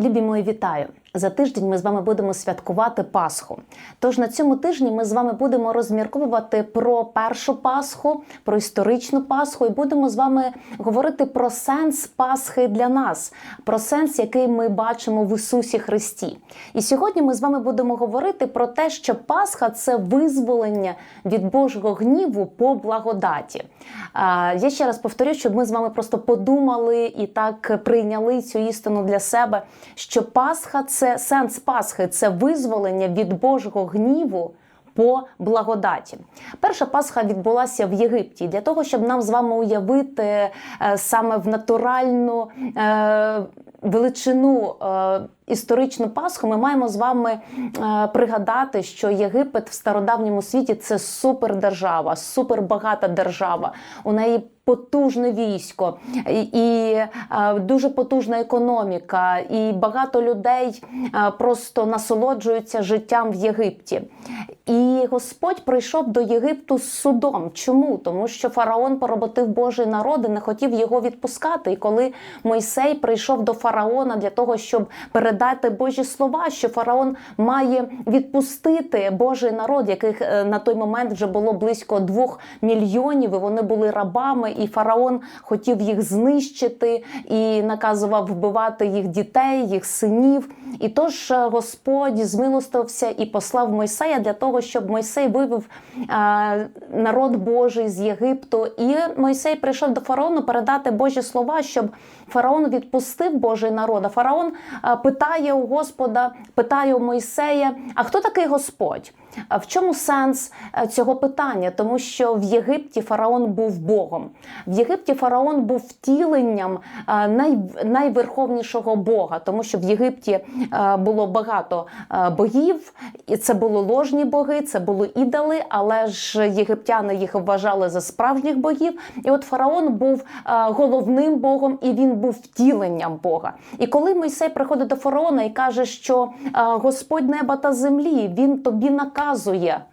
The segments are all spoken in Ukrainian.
Любі мої, вітаю! За тиждень ми з вами будемо святкувати Пасху. Тож на цьому тижні ми з вами будемо розмірковувати про першу Пасху, про історичну Пасху, і будемо з вами говорити про сенс Пасхи для нас, про сенс, який ми бачимо в Ісусі Христі. І сьогодні ми з вами будемо говорити про те, що Пасха це визволення від Божого гніву по благодаті. Я ще раз повторю, щоб ми з вами просто подумали і так прийняли цю істину для себе, що Пасха це сенс Пасхи, це визволення від Божого гніву. По благодаті. Перша Пасха відбулася в Єгипті. Для того, щоб нам з вами уявити е, саме в натуральну е, величину е, історичну Пасху, ми маємо з вами е, пригадати, що Єгипет в стародавньому світі це супердержава, супербагата держава. У неї потужне військо і, е, дуже потужна економіка, і багато людей е, просто насолоджуються життям в Єгипті. І Господь прийшов до Єгипту з судом. Чому? Тому що фараон пороботив Божий народ і не хотів його відпускати. І коли Мойсей прийшов до фараона для того, щоб передати Божі слова, що фараон має відпустити Божий народ, яких е, на той момент вже було близько двох мільйонів, і вони були рабами, і фараон хотів їх знищити і наказував вбивати їх дітей, їх синів. І тож е, Господь змилостився і послав Мойсея для того, щоб Мойсей вивів е, народ Божий з Єгипту. І Мойсей прийшов до фараону передати Божі слова, щоб фараон відпустив Божий народ. А фараон е, питає у Господа, питає у Мойсея: а хто такий Господь? А В чому сенс е, цього питання? Тому що в Єгипті фараон був Богом. В Єгипті фараон був втіленням е, най, найверховнішого Бога, тому що в Єгипті е, було багато богів, і це були ложні боги, це були ідоли, але ж єгиптяни їх вважали за справжніх богів. І от фараон був головним богом і він був втіленням Бога. І коли Мойсей приходить до фараона і каже, що Господь неба та землі, він тобі наказує нав'язує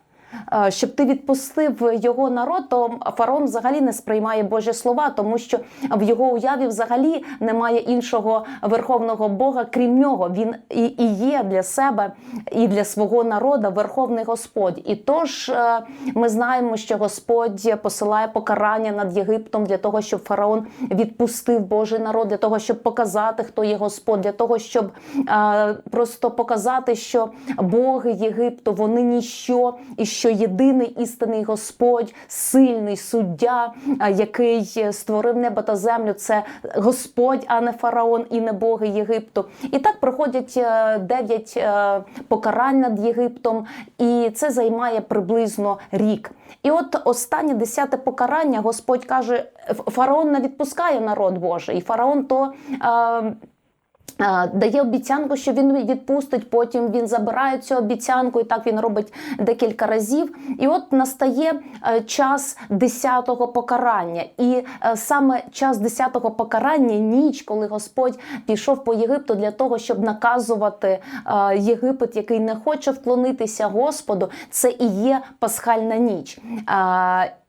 щоб ти відпустив його народ, то фараон взагалі не сприймає Божі слова, тому що в його уяві взагалі немає іншого верховного Бога, крім нього. Він і є для себе і для свого народу верховний Господь. І тож ми знаємо, що Господь посилає покарання над Єгиптом для того, щоб фараон відпустив Божий народ, для того, щоб показати, хто є Господь, для того, щоб просто показати, що Боги Єгипту вони ніщо і що єдиний істинний Господь, сильний суддя, який створив небо та землю, це Господь, а не фараон і не боги Єгипту. І так проходять дев'ять покарань над Єгиптом, і це займає приблизно рік. І от останнє десяте покарання Господь каже: фараон не відпускає народ Божий, і фараон то. Дає обіцянку, що він відпустить. Потім він забирає цю обіцянку, і так він робить декілька разів. І от настає е, час десятого покарання. І е, саме час десятого покарання, ніч, коли Господь пішов по Єгипту для того, щоб наказувати е, Єгипет, який не хоче вклонитися Господу, це і є пасхальна ніч.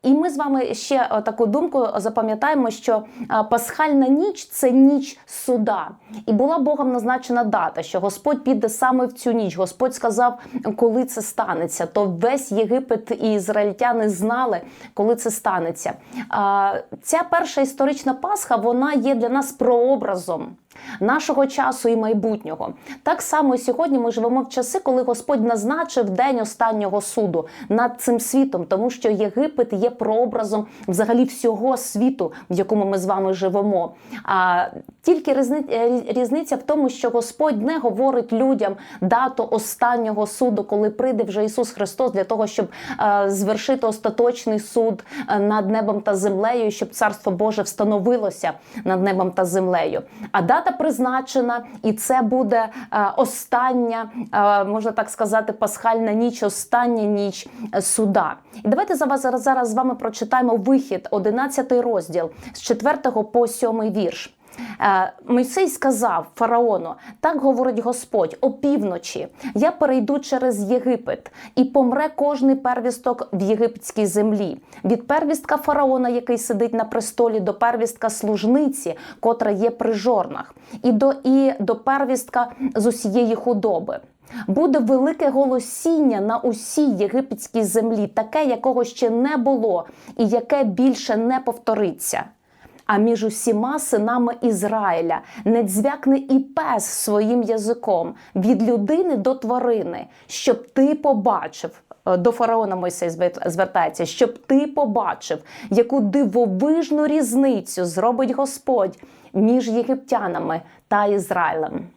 І ми з вами ще таку думку запам'ятаємо, що пасхальна ніч це ніч суда. І була Богом назначена дата, що Господь піде саме в цю ніч. Господь сказав, коли це станеться. То весь Єгипет і ізраїльтяни знали, коли це станеться. Ця перша історична Пасха вона є для нас прообразом. Нашого часу і майбутнього так само сьогодні ми живемо в часи, коли Господь назначив день останнього суду над цим світом, тому що Єгипет є прообразом взагалі всього світу, в якому ми з вами живемо. А тільки різниця в тому, що Господь не говорить людям дату останнього суду, коли прийде вже Ісус Христос, для того, щоб е, звершити остаточний суд е, над небом та землею, щоб Царство Боже встановилося над небом та землею. А дата призначена, і це буде е, остання, е, можна так сказати, пасхальна ніч, остання ніч е, суда. І давайте за вас зараз, зараз з вами прочитаємо вихід, 11 розділ з 4 по 7 вірш. Е, Мойсей сказав фараону: так говорить Господь, опівночі я перейду через Єгипет, і помре кожний первісток в єгипетській землі. Від первістка фараона, який сидить на престолі, до первістка служниці, котра є при жорнах, і до, і до первістка з усієї худоби. Буде велике голосіння на усій єгипетській землі, таке, якого ще не було, і яке більше не повториться. А між усіма синами Ізраїля не дзвякне і пес своїм язиком від людини до тварини, щоб ти побачив. е, До фараона Мойсей звертається, щоб ти побачив, яку дивовижну різницю зробить Господь між єгиптянами та Ізраїлем.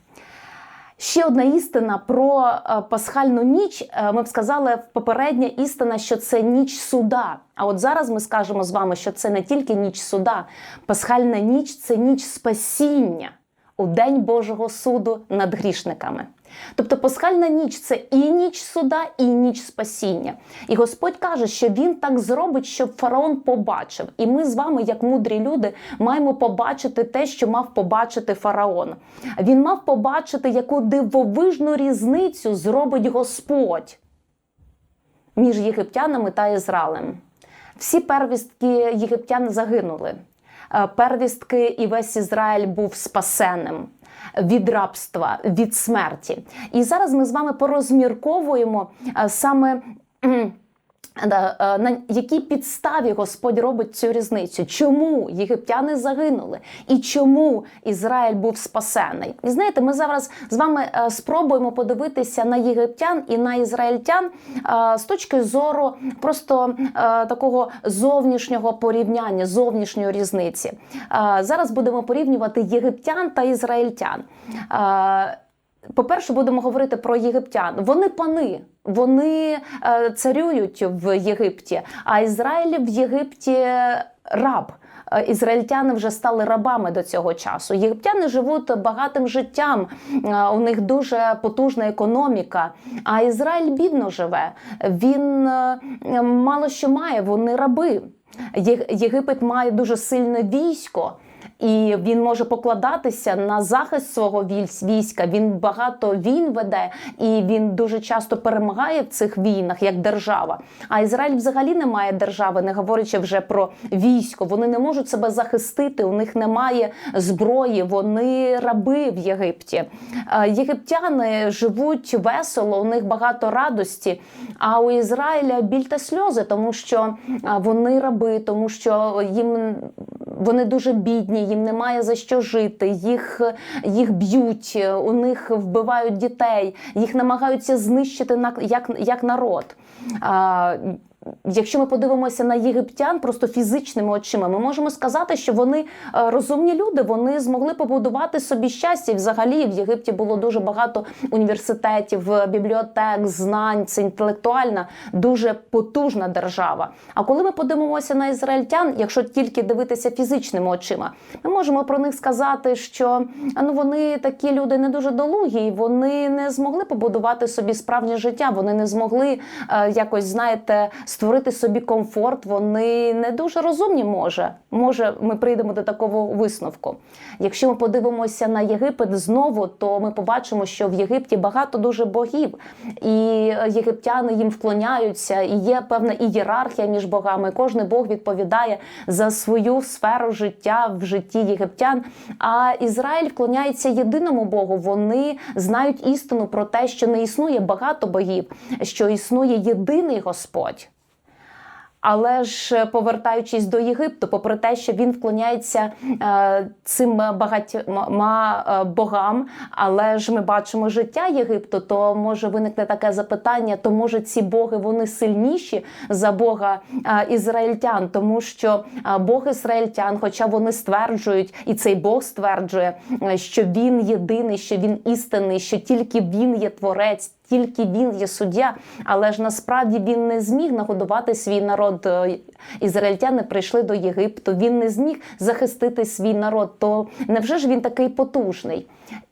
Ще одна істина про е, пасхальну ніч. Е, Ми б сказали попередня істина, що це ніч суда. А от зараз ми скажемо з вами, що це не тільки ніч суда, пасхальна ніч це ніч спасіння у день Божого суду над грішниками. Тобто пасхальна ніч це і ніч суда, і ніч спасіння. І Господь каже, що він так зробить, щоб фараон побачив. І ми з вами, як мудрі люди, маємо побачити те, що мав побачити фараон. Він мав побачити, яку дивовижну різницю зробить Господь між єгиптянами та Ізраїлем. Всі первістки єгиптян загинули. Е, Первістки і весь Ізраїль був спасеним від рабства, від смерті. І зараз ми з вами порозмірковуємо е, саме. Е, На якій підставі Господь робить цю різницю? Чому єгиптяни загинули? І чому Ізраїль був спасений? І знаєте, ми зараз з вами е, спробуємо подивитися на єгиптян і на ізраїльтян е, з точки зору просто такого зовнішнього порівняння, зовнішньої різниці. Зараз будемо порівнювати єгиптян та ізраїльтян. По-перше, будемо говорити про єгиптян. Вони пани, вони е, царюють в Єгипті, а Ізраїль в Єгипті раб. Е, Ізраїльтяни вже стали рабами до цього часу. Єгиптяни живуть багатим життям, е, у них дуже потужна економіка. А Ізраїль бідно живе. Він мало що має, вони раби. Єгипет має дуже сильне військо. І він може покладатися на захист свого військ- війська. Він багато війн веде, і він дуже часто перемагає в цих війнах як держава. А Ізраїль взагалі не має держави, не говорячи вже про військо. Вони не можуть себе захистити. У них немає зброї. Вони раби в Єгипті. Е, Єгиптяни живуть весело, у них багато радості. А у Ізраїля біль та сльози, тому що е, вони раби, тому що їм вони дуже бідні, їм немає за що жити, їх, їх б'ють, у них вбивають дітей, їх намагаються знищити як, як народ. Якщо ми подивимося на єгиптян просто фізичними очима, ми можемо сказати, що вони е, розумні люди, вони змогли побудувати собі щастя. І взагалі в Єгипті було дуже багато університетів, е, бібліотек, знань. Це інтелектуальна, дуже потужна держава. А коли ми подивимося на ізраїльтян, якщо тільки дивитися фізичними очима, ми можемо про них сказати, що ну вони такі люди не дуже долугі, вони не змогли побудувати собі справжнє життя. Вони не змогли е, якось, знаєте, створити собі комфорт. Вони не дуже розумні. Може, може, ми прийдемо до такого висновку. Якщо ми подивимося на Єгипет знову, то ми побачимо, що в Єгипті багато дуже богів, і єгиптяни їм вклоняються, і є певна ієрархія між богами. Кожний бог відповідає за свою сферу життя в житті єгиптян. А Ізраїль вклоняється єдиному Богу. Вони знають істину про те, що не існує багато богів, що існує єдиний Господь. Але ж повертаючись до Єгипту, попри те, що він вклоняється е, цим багатьма е, богам, але ж ми бачимо життя Єгипту, то може виникне таке запитання: то може ці боги вони сильніші за Бога е, ізраїльтян, тому що е, Бог ізраїльтян, хоча вони стверджують, і цей Бог стверджує, е, що він єдиний, що він істинний, що тільки він є творець. Тільки він є суддя, але ж насправді він не зміг нагодувати свій народ. Е, Ізраїльтяни прийшли до Єгипту. Він не зміг захистити свій народ. То невже ж він такий потужний?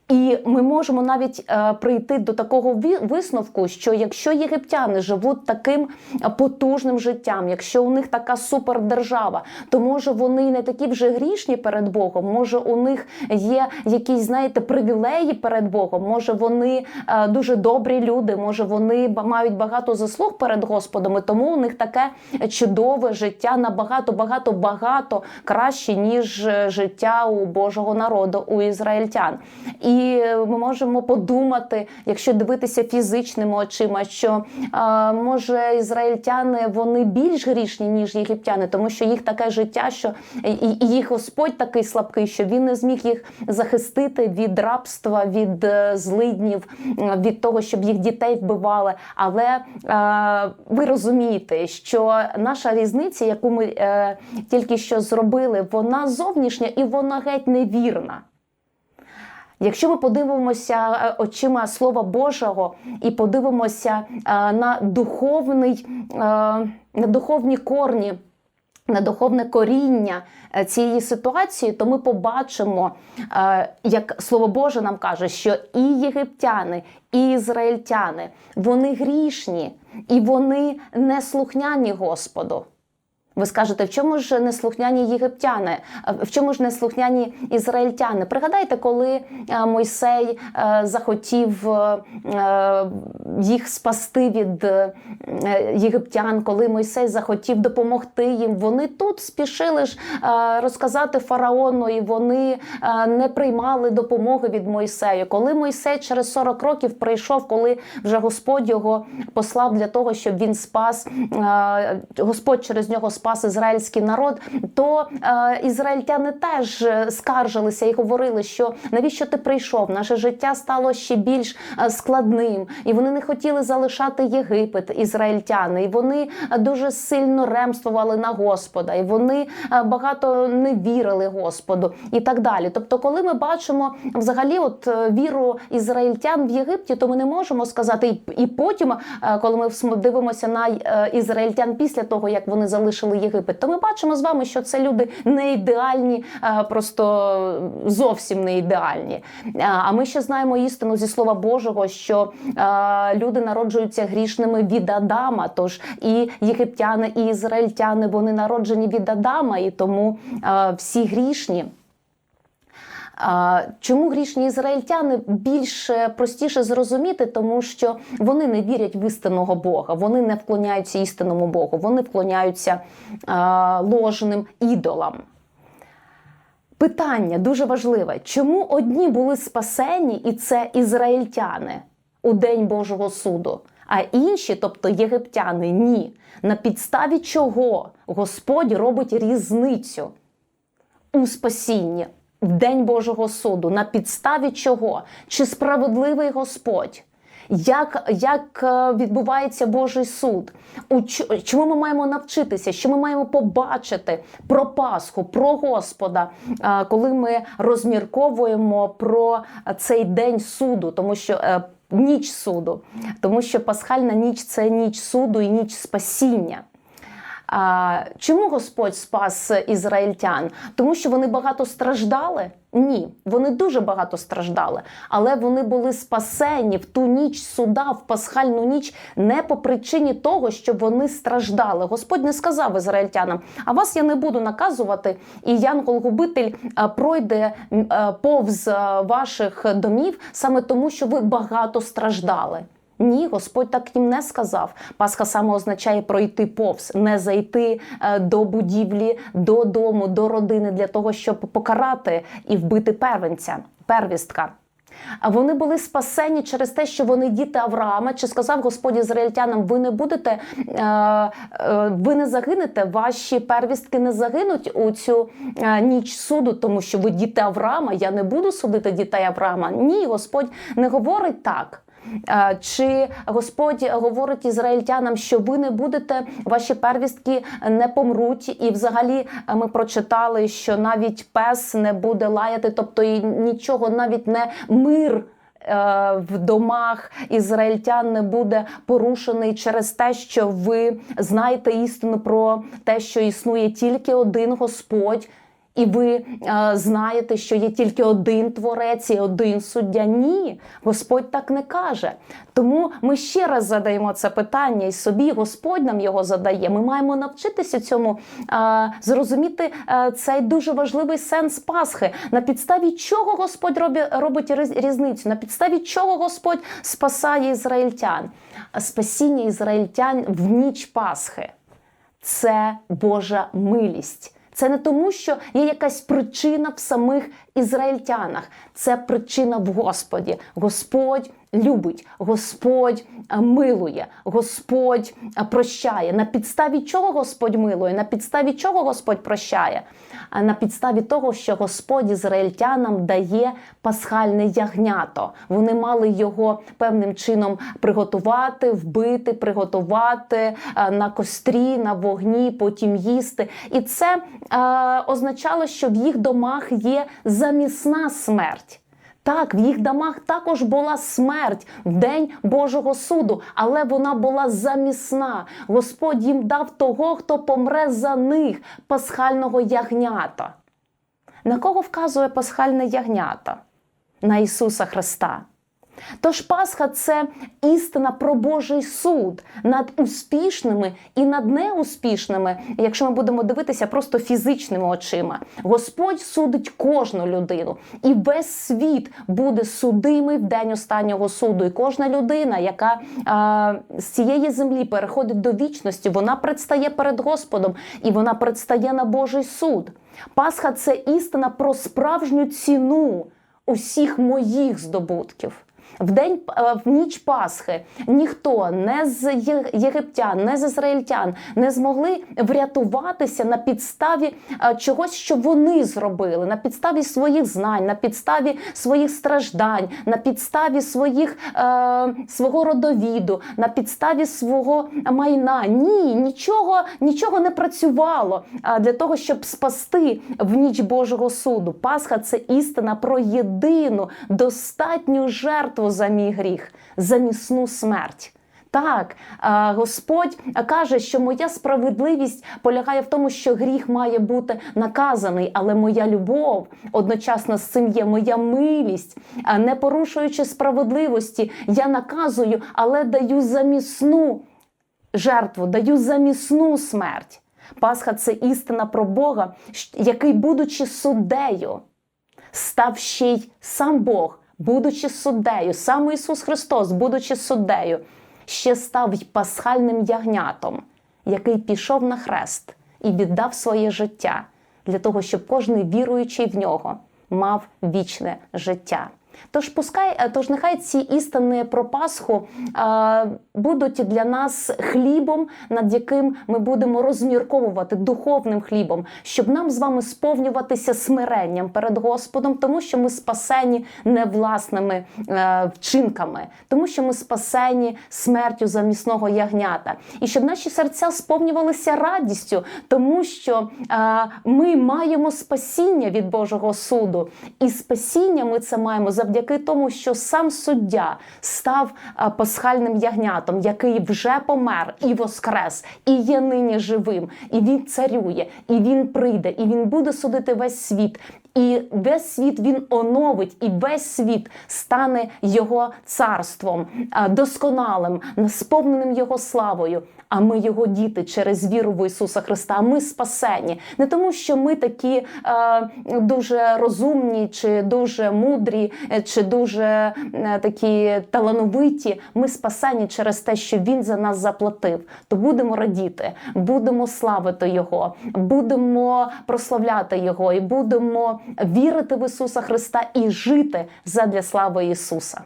І ми можемо навіть е, прийти до такого висновку, що якщо єгиптяни живуть таким е, потужним життям, якщо у них така супердержава, то може вони не такі вже грішні перед Богом, може у них є якісь, знаєте, привілеї перед Богом, може вони е, дуже добрі люди, може вони мають багато заслуг перед Господом, і тому у них таке чудове життя набагато, багато, багато краще, ніж е, життя у Божого народу, у ізраїльтян. І ми можемо подумати, якщо дивитися фізичними очима, що може ізраїльтяни вони більш грішні, ніж єгиптяни, тому що їх таке життя, що і, і їх Господь такий слабкий, що він не зміг їх захистити від рабства, від е, злиднів, від того, щоб їх дітей вбивали. Але е, ви розумієте, що наша різниця, яку ми е, тільки що зробили, вона зовнішня і вона геть невірна. Якщо ми подивимося е, очима Слова Божого і подивимося е, на духовний, е, на духовні корні, на духовне коріння цієї ситуації, то ми побачимо, як Слово Боже нам каже, що і єгиптяни, і ізраїльтяни вони грішні і вони не слухняні Господу. Ви скажете, в чому ж неслухняні єгиптяни, в чому ж неслухняні ізраїльтяни? Пригадайте, коли е, Мойсей е, захотів е, їх спасти від е, єгиптян, коли Мойсей захотів допомогти їм, вони тут спішили ж е, розказати фараону, і вони е, не приймали допомоги від Мойсею. Коли Мойсей через 40 років прийшов, коли вже Господь його послав для того, щоб він спас е, Господь через нього спас ізраїльський народ, то е, ізраїльтяни теж е, скаржилися і говорили, що навіщо ти прийшов? Наше життя стало ще більш е, складним, і вони не хотіли залишати Єгипет, ізраїльтяни, і вони е, дуже сильно ремствували на Господа, і вони багато не вірили Господу, і так далі. Тобто, коли ми бачимо взагалі, от віру ізраїльтян в Єгипті, то ми не можемо сказати, і, потім, коли ми дивимося на ізраїльтян після того, як вони залишили Єгипет, то ми бачимо з вами, що це люди не ідеальні, е, просто зовсім не ідеальні. Е, А ми ще знаємо істину зі слова Божого, що е, люди народжуються грішними від Адама. Тож і єгиптяни, і ізраїльтяни вони народжені від Адама, і тому всі грішні. Чому грішні ізраїльтяни більш е, простіше зрозуміти, тому що вони не вірять в істинного Бога, вони не вклоняються істинному Богу, вони вклоняються ложним ідолам. Питання дуже важливе: чому одні були спасені, і це ізраїльтяни у день Божого суду, а інші, тобто єгиптяни, ні. На підставі чого Господь робить різницю у спасінні в день Божого суду? На підставі чого? Чи справедливий Господь? Як, як е, відбувається Божий суд? У чому ми маємо навчитися? Що ми маємо побачити про Пасху, про Господа, е, коли ми розмірковуємо про цей день суду, тому що е, ніч суду, тому що пасхальна ніч це ніч суду і ніч спасіння. А, чому Господь спас ізраїльтян? Тому що вони багато страждали? Ні, вони дуже багато страждали, але вони були спасені в ту ніч суда, в пасхальну ніч, не по причині того, що вони страждали. Господь не сказав ізраїльтянам: а вас я не буду наказувати, і янгол-губитель пройде повз ваших домів саме тому, що ви багато страждали. Ні, Господь так їм не сказав. Пасха саме означає пройти повз, не зайти е, до будівлі, до дому, до родини для того, щоб покарати і вбити первенця, первістка. А вони були спасені через те, що вони діти Авраама. Чи сказав Господь ізраїльтянам, ви не будете, е, е, ви не загинете, ваші первістки не загинуть у цю ніч суду, тому що ви діти Авраама. Я не буду судити дітей Авраама. Ні, Господь не говорить так. Е, Чи Господь говорить ізраїльтянам, що ви не будете, ваші первістки не помруть, і взагалі е, ми прочитали, що навіть пес не буде лаяти, тобто і нічого, навіть не мир. е, В домах ізраїльтян не буде порушений через те, що ви знаєте істину про те, що існує тільки один Господь, і ви е, знаєте, що є тільки один творець і один суддя. Ні, Господь так не каже. Тому ми ще раз задаємо це питання і собі, Господь нам його задає. Ми маємо навчитися цьому е, зрозуміти е, цей дуже важливий сенс Пасхи, на підставі чого Господь робить різницю, на підставі чого Господь спасає ізраїльтян. Спасіння ізраїльтян в ніч Пасхи це Божа милість. Це не тому, що є якась причина в самих ізраїльтянах. Це причина в Господі. Господь любить, Господь е, милує, Господь е, прощає. На підставі чого Господь милує? На підставі чого Господь прощає? А на підставі того, що Господь ізраїльтянам дає пасхальне ягнято. Вони мали його певним чином приготувати, вбити, приготувати е, на кострі, на вогні, потім їсти. І це е, означало, що в їх домах є замісна смерть. Так, в їх домах також була смерть в день Божого суду, але вона була замісна. Господь їм дав того, хто помре за них, пасхального ягнята. На кого вказує пасхальне ягнята? На Ісуса Христа. Тож Пасха це істина про Божий суд над успішними і над неуспішними, якщо ми будемо дивитися просто фізичними очима. Господь судить кожну людину, і весь світ буде судимий в день останнього суду. І кожна людина, яка а, з цієї землі переходить до вічності, вона предстає перед Господом і вона предстає на Божий суд. Пасха це істина про справжню ціну усіх моїх здобутків. В день е, в ніч Пасхи ніхто не з єгиптян, не з ізраїльтян не змогли врятуватися на підставі е, чогось, що вони зробили, на підставі своїх знань, на підставі своїх страждань, на підставі своїх е, свого родовіду, на підставі свого майна. Ні, нічого, нічого не працювало для того, щоб спасти в ніч Божого суду. Пасха це істина про єдину достатню жертву за мій гріх, за місну смерть. Так, Господь каже, що моя справедливість полягає в тому, що гріх має бути наказаний, але моя любов одночасно з цим є моя милість, не порушуючи справедливості, я наказую, але даю замісну жертву, даю замісну смерть. Пасха це істина про Бога, який, будучи суддею, став ще й сам Бог, будучи суддею, сам Ісус Христос, будучи суддею, ще став пасхальним ягнятом, який пішов на хрест і віддав своє життя для того, щоб кожен віруючий в нього мав вічне життя. Тож пускай, е, тож нехай ці істини про Пасху е, будуть для нас хлібом, над яким ми будемо розмірковувати духовним хлібом, щоб нам з вами сповнюватися смиренням перед Господом, тому що ми спасені не власними е, вчинками, тому що ми спасені смертю замісного ягнята, і щоб наші серця сповнювалися радістю, тому що е, ми маємо спасіння від Божого суду, і спасіння ми це маємо завдяки тому, що сам суддя став е, пасхальним ягнятом, який вже помер і воскрес, і є нині живим, і він царює, і він прийде, і він буде судити весь світ. І весь світ він оновить, і весь світ стане його царством, досконалим, сповненим його славою. А ми його діти через віру в Ісуса Христа. Ми спасені не тому, що ми такі е, дуже розумні, чи дуже мудрі, е, чи дуже е, такі талановиті. Ми спасені через те, що Він за нас заплатив. То будемо радіти, будемо славити Його, будемо прославляти Його і будемо вірити в Ісуса Христа і жити задля слави Ісуса.